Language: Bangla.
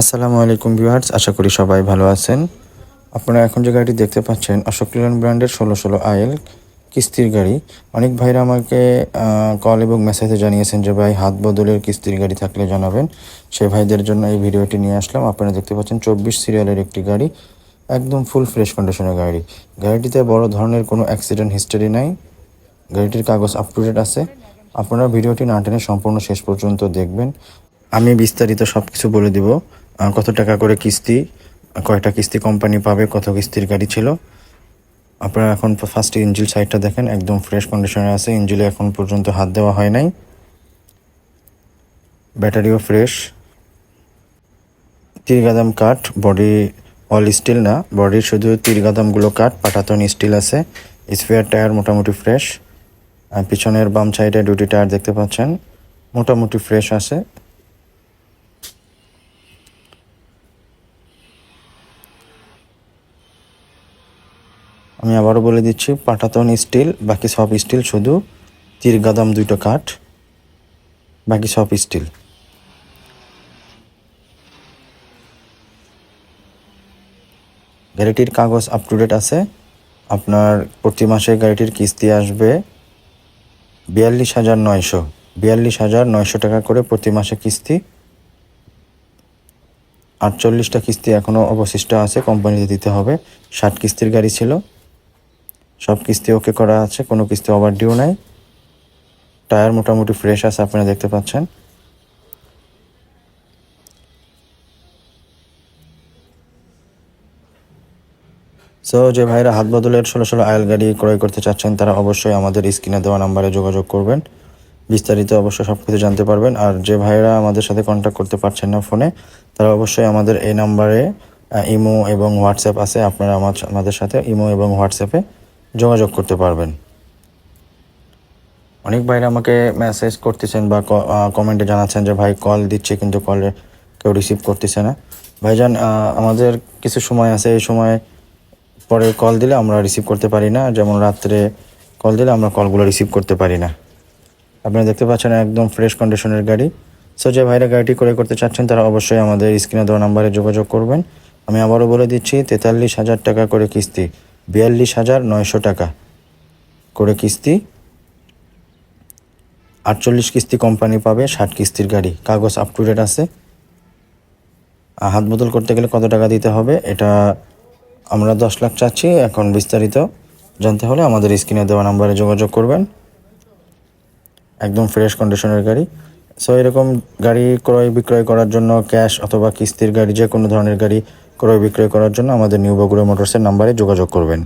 আসসালামু আলাইকুম ভিউয়ার্স, আশা করি সবাই ভালো আছেন। আপনারা এখন যে গাড়িটি দেখতে পাচ্ছেন, অশোক লেল্যান্ড ব্র্যান্ডের ষোলো ষোলো আইএল কিস্তির গাড়ি। অনেক ভাইরা আমাকে কল এবং মেসেজে জানিয়েছেন যে, ভাই, হাত বদলের কিস্তির গাড়ি থাকলে জানাবেন। সেই ভাইদের জন্য এই ভিডিওটি নিয়ে আসলাম। আপনারা দেখতে পাচ্ছেন চব্বিশ সিরিয়ালের একটি গাড়ি, একদম ফুল ফ্রেশ কন্ডিশনের গাড়ি। গাড়িটিতে বড় ধরনের কোনো অ্যাক্সিডেন্ট হিস্টোরি নাই। গাড়িটির কাগজ আপ টু ডেট আছে। আপনারা ভিডিওটি না টেনে সম্পূর্ণ শেষ পর্যন্ত দেখবেন। আমি বিস্তারিত সব কিছু বলে দিব। কত টাকা করে কিস্তি কয়টা কিস্তি কোম্পানি পাবে, কত কিস্তির গাড়ি ছিল। আপনারা এখন ফার্স্ট ইঞ্জিল সাইডটা দেখেন, একদম ফ্রেশ কন্ডিশনে আছে। ইঞ্জিলে এখন পর্যন্ত হাত দেওয়া হয় নাই। ব্যাটারিও ফ্রেশ তিরগাদাম কাঠ বডি অল স্টিল না। বডির শুধু তিরগাদামগুলো কাঠ, পাটাতন স্টিল আছে। স্পেয়ার টায়ার মোটামুটি ফ্রেশ আর পিছনের বাম সাইডে দুটি টায়ার দেখতে পাচ্ছেন। মোটামুটি ফ্রেশ আছে। আমি আবারও বলে দিচ্ছি, পাটাতন স্টিল, বাকি সব স্টিল শুধু তিরগাদাম দুটো কাঠ। বাকি সব স্টিল। গাড়িটির কাগজ আপ টু ডেট আছে। আপনার প্রতি মাসে গাড়িটির কিস্তি আসবে বিয়াল্লিশ হাজার নয়শো। বিয়াল্লিশ হাজার নয়শো টাকা করে প্রতি মাসে কিস্তি। আটচল্লিশটা কিস্তি এখনও অবশিষ্ট আছে, কোম্পানিতে দিতে হবে। ষাট কিস্তির গাড়ি ছিল। সব কিস্তি ওকে করা আছে, কোনো কিস্তি ওভার ডিউ নাই। টায়ার মোটামুটি ফ্রেশ আছে, আপনারা দেখতে পাচ্ছেন। সো যে ভাইরা হাত বদলের ষোলো ষোলো আয়েল গাড়ি ক্রয় করতে চাচ্ছেন, তারা অবশ্যই আমাদের স্ক্রিনে দেওয়া নাম্বারে যোগাযোগ করবেন। বিস্তারিত অবশ্যই সব কিছু জানতে পারবেন। আর যে ভাইরা আমাদের সাথে কন্ট্যাক্ট করতে পারছেন না ফোনে তারা অবশ্যই আমাদের এই নাম্বারে ইমো এবং হোয়াটসঅ্যাপ আছে। আপনারা আমার আমাদের সাথে ইমো এবং হোয়াটসঅ্যাপে যোগাযোগ করতে পারবেন। অনেক ভাইরা আমাকে মেসেজ করতেছেন বা কমেন্টে জানাচ্ছেন যে, ভাই কল দিচ্ছে কিন্তু কলে কেউ রিসিভ করতেছে না। ভাইজান আমাদের কিছু সময় আছে, এই সময় পরে কল দিলে আমরা রিসিভ করতে পারি না। যেমন রাত্রে কল দিলে আমরা কলগুলো রিসিভ করতে পারি না। আপনারা দেখতে পাচ্ছেন একদম ফ্রেশ কন্ডিশনের গাড়ি। সো যে ভাইরা গাড়িটি ক্রয় করতে চাচ্ছেন, তারা অবশ্যই আমাদের স্ক্রিনে দেওয়া নাম্বারে যোগাযোগ করবেন। আমি আবারও বলে দিচ্ছি, তেতাল্লিশ হাজার টাকা করে কিস্তি। বিয়াল্লিশ হাজার নয়শো টাকা। করে কিস্তি? আটচল্লিশ কিস্তি কোম্পানি পাবে, ষাট কিস্তির গাড়ি। কাগজ আপ টু ডেট আছে। হাত বদল করতে গেলে কত টাকা দিতে হবে, এটা আমরা দশ লাখ চাচ্ছি। এখন বিস্তারিত জানতে হলে আমাদের স্ক্রিনে দেওয়া নাম্বারে যোগাযোগ করবেন। একদম ফ্রেশ কন্ডিশনের গাড়ি। সো এরকম গাড়ি ক্রয় বিক্রয় করার জন্য ক্যাশ অথবা কিস্তির গাড়ি যে কোনো ধরনের গাড়ি ক্রয় বিক্রয় করার জন্য আমাদের নিউ বগুড়া মোটরসের নাম্বারে যোগাযোগ করবেন।